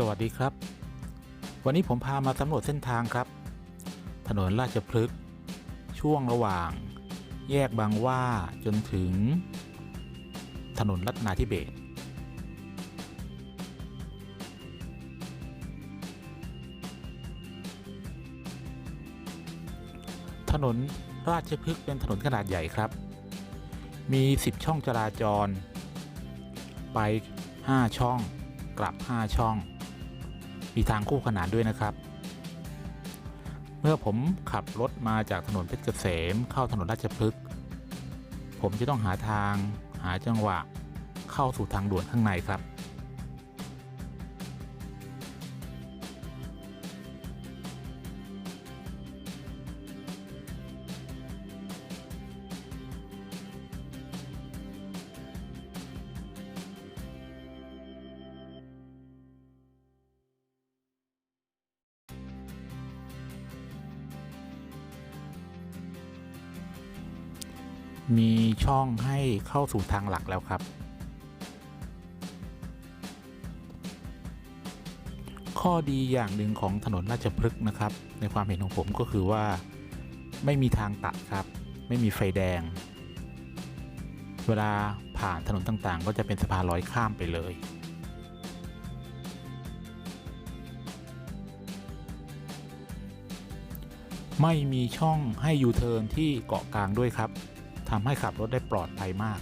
สวัสดีครับ วันนี้ผมพามาสำรวจเส้นทางครับ ถนนราชพฤกษ์ช่วงระหว่าง แยกบางว่าจนถึง ถนนรัตนาธิเบศถนนราชพฤกษ์เป็นถนนขนาดใหญ่ครับ มี 10 ช่องจราจร ไป 5 ช่องกลับ 5 ช่อง มีทางคู่ขนานด้วยนะครับ เมื่อผมขับรถมาจากถนนเพชรเกษมเข้าถนนราชพฤกษ์ผมจะต้องหาทางหาจังหวะเข้าสู่ทางด่วนข้างในครับ มีช่องให้เข้าสู่ทางหลักแล้วครับ ข้อดีอย่างหนึ่งของถนนราชพฤกษ์นะครับ ในความเห็นของผมก็คือว่าไม่มีทางตัดครับ ไม่มีไฟแดง เวลาผ่านถนนต่างๆ ก็จะเป็นสะพานลอยข้ามไปเลยไม่มีช่องให้ยูเทิร์นที่เกาะกลางด้วยครับ ทำให้ขับรถได้ปลอดภัยมาก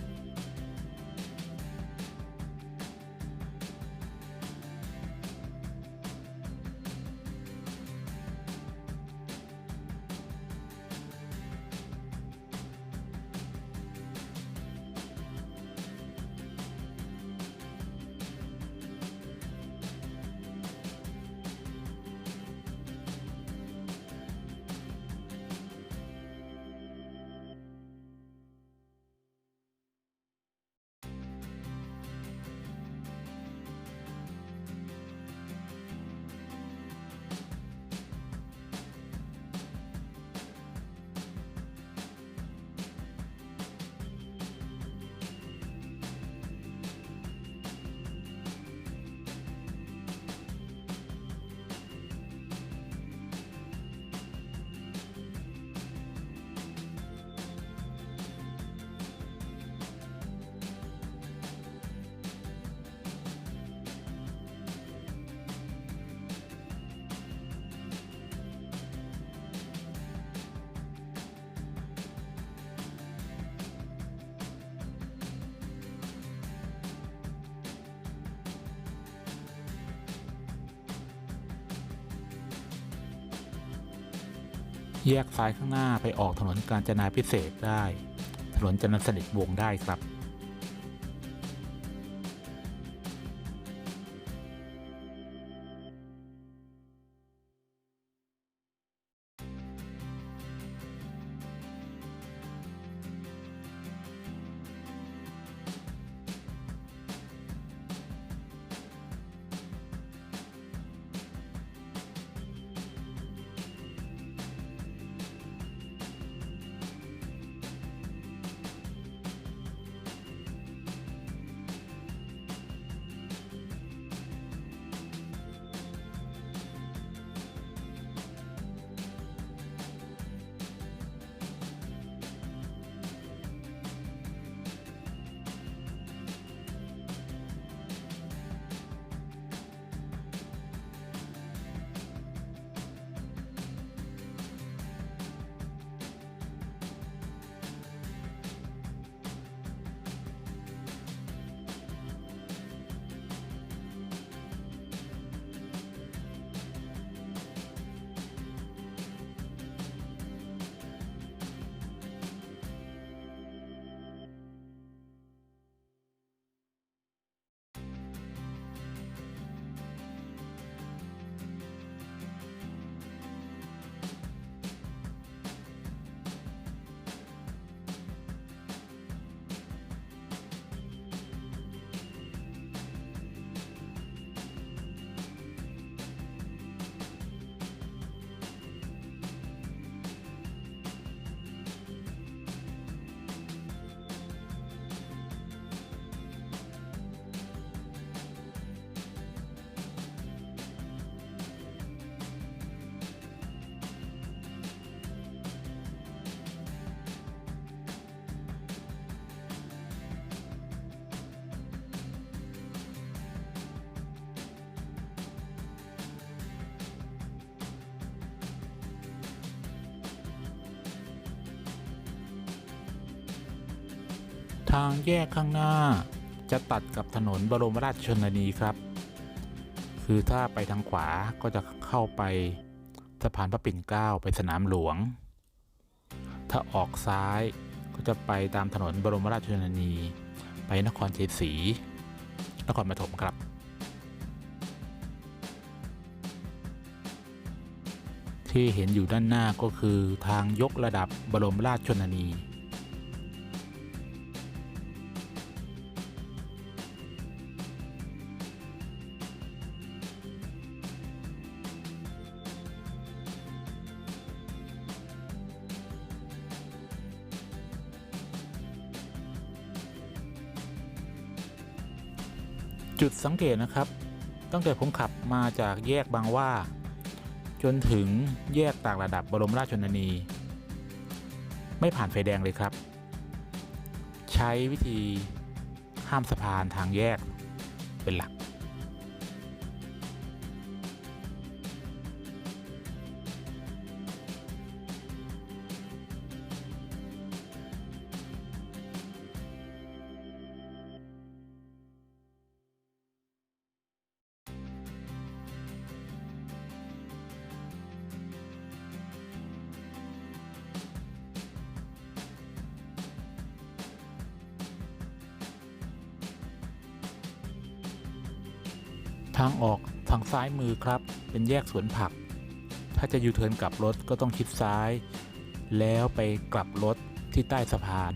แยกซ้ายข้างหน้าไปออกถนนกาญจนาพิเศษได้ ถนนจันทร์สนิทวงได้ครับ ทางแยกข้างหน้า จะตัดกับถนนบรมราชชนนีครับ คือถ้าไปทางขวาก็จะเข้าไปสะพานพระปิ่นเกล้าไปสนามหลวง ถ้าออกซ้ายก็จะไปตามถนนบรมราชชนนี ไปนครชัยศรีนครปฐมครับ ที่เห็นอยู่ด้านหน้าก็คือทางยกระดับบรมราชชนนี จุดสังเกตนะครับ ตั้งแต่ผมขับมาจากแยกบางว่า จนถึงแยกต่างระดับบรมราชชนนี ไม่ผ่านไฟแดงเลยครับ ใช้วิธีข้ามสะพานทางแยกเป็นหลัก ทางออกทางซ้ายมือครับ เป็นแยกสวนผัก ถ้าจะยูเทิร์นกลับรถก็ต้องชิดซ้าย แล้วไปกลับรถที่ใต้สะพาน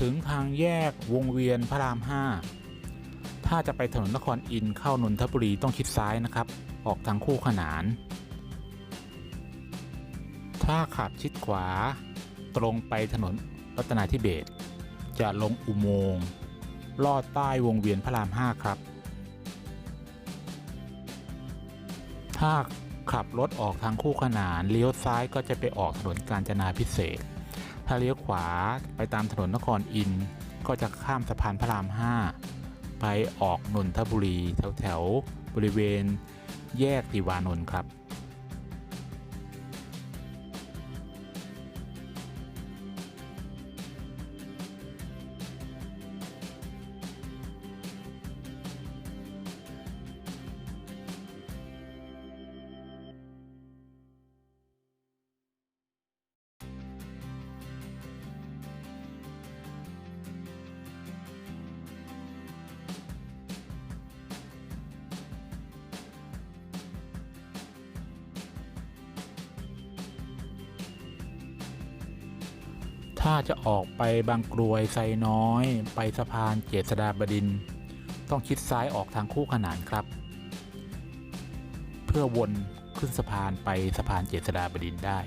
ถึงทางแยกวงเวียนพระราม 5 ถ้าจะไปถนนนครอินเข้านนทบุรีต้องชิดซ้ายนะครับ ออกทางคู่ขนาน ถ้าขับชิดขวา ตรงไปถนนรัตนาธิเบศจะลงอุโมงค์ลอดใต้วงเวียนพระราม 5 ครับ ถ้าขับรถออกทางคู่ขนานเลี้ยวซ้ายก็จะไปออกถนนกาญจนาพิเศษ ถ้าเลี้ยวขวาไปตามถนนนครอิน ก็จะข้ามสะพานพระราม 5 ไปออกนนทบุรีแถวแถวๆบริเวณแยกติวานนท์ครับ ถ้าจะออกไปบางกรวยไซน้อย ไปสะพานเจษฎาบดิน ต้องชิดซ้ายออกทางคู่ขนานครับ เพื่อวนขึ้นสะพานไปสะพานเจษฎาบดินได้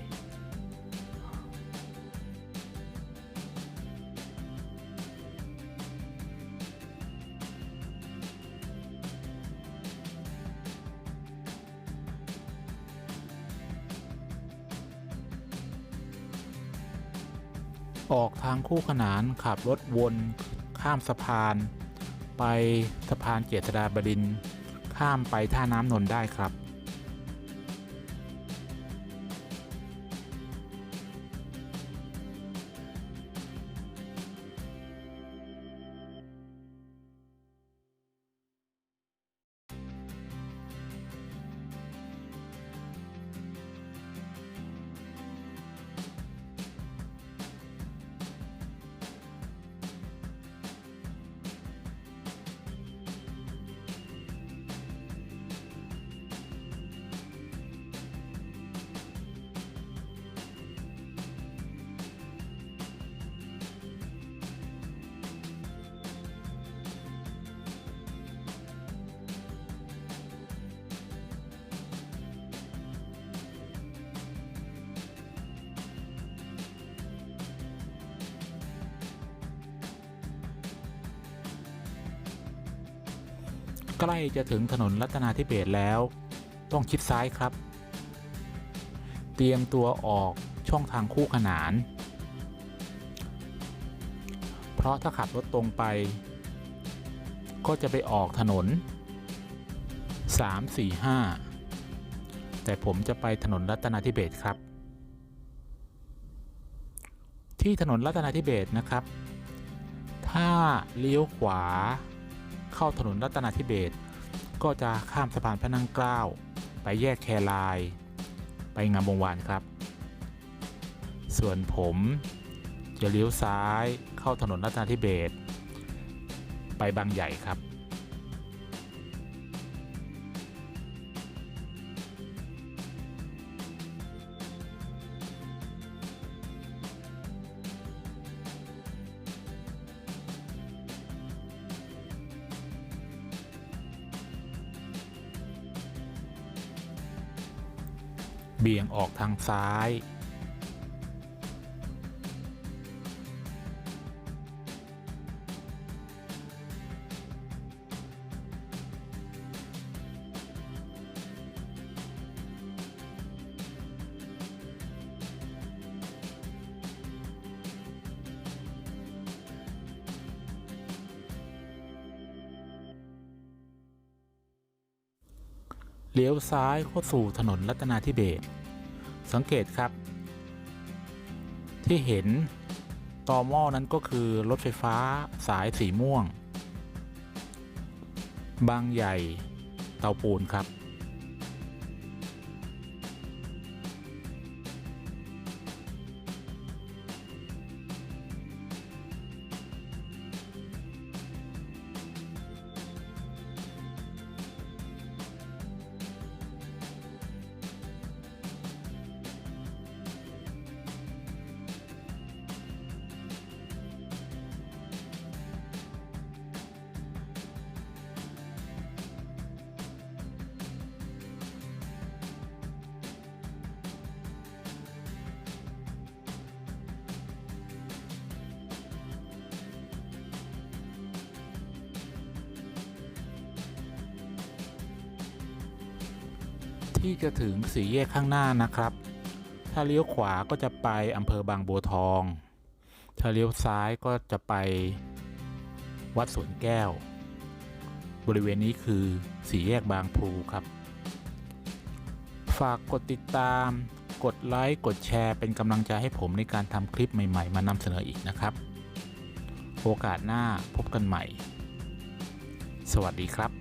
ออกทางคู่ขนานขับรถวนข้ามสะพาน ไปสะพานเจษฎาบดิน ข้ามไปท่าน้ำนนท์ได้ครับ ใกล้จะถึงถนนรัตนาธิเบศแล้ว ต้องชิดซ้ายครับ เตรียมตัวออกช่องทางคู่ขนาน เพราะถ้าขับรถตรงไป ก็จะไปออกถนน 3 4 5 แต่ผมจะไปถนนรัตนาธิเบศครับ ที่ถนนรัตนาธิเบศนะครับ ถ้าเลี้ยวขวา เข้าถนนรัตนาธิเบศก็จะข้ามสะพานพระนั่งเกล้า ไปแยกแคราย ไปงามวงวานครับ ส่วนผมจะเลี้ยวซ้ายเข้าถนนรัตนาธิเบศไปบางใหญ่ครับ เบี่ยงออกทางซ้าย เลี้ยวซ้ายเข้าสู่ถนนรัตนาธิเบศสังเกตครับ ที่เห็นตอหม้อนั้นก็คือรถไฟฟ้าสายสีม่วง บางใหญ่เตาปูนครับ ที่จะถึงสี่แยกข้างหน้านะครับ ถ้าเลี้ยวขวาก็จะไปอำเภอบางบัวทอง ถ้าเลี้ยวซ้ายก็จะไปวัดสวนแก้ว บริเวณนี้คือสี่แยกบางพลูครับ ฝากกดติดตาม กดไลค์ กดแชร์เป็นกำลังใจให้ผมในการทำคลิปใหม่ๆ มานำเสนออีกนะครับ โอกาสหน้าพบกันใหม่ สวัสดีครับ